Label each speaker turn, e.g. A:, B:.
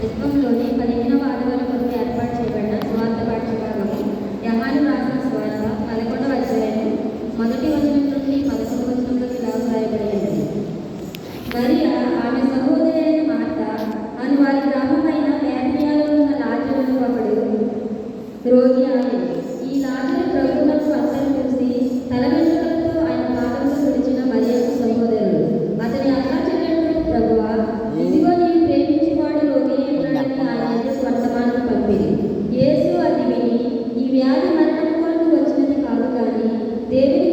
A: విశ్వంలోని పదిహేనవ ఆడవాళ్ళ కొరకు ఏర్పాటు చేయబడిన సువార్త పాఠ్యభాగము యహాలు రాసిన సువార్త పదకొండవ అధ్యాయము మొదటి వచనం నుండి పదకొండు వచనంలోకి రావు రాయబడినది. మరియా ఆమె సహోదరైన మాట అని వారి గ్రామమైన వేదయాలో ఉన్న లాజరు ఒకడు రోగి dele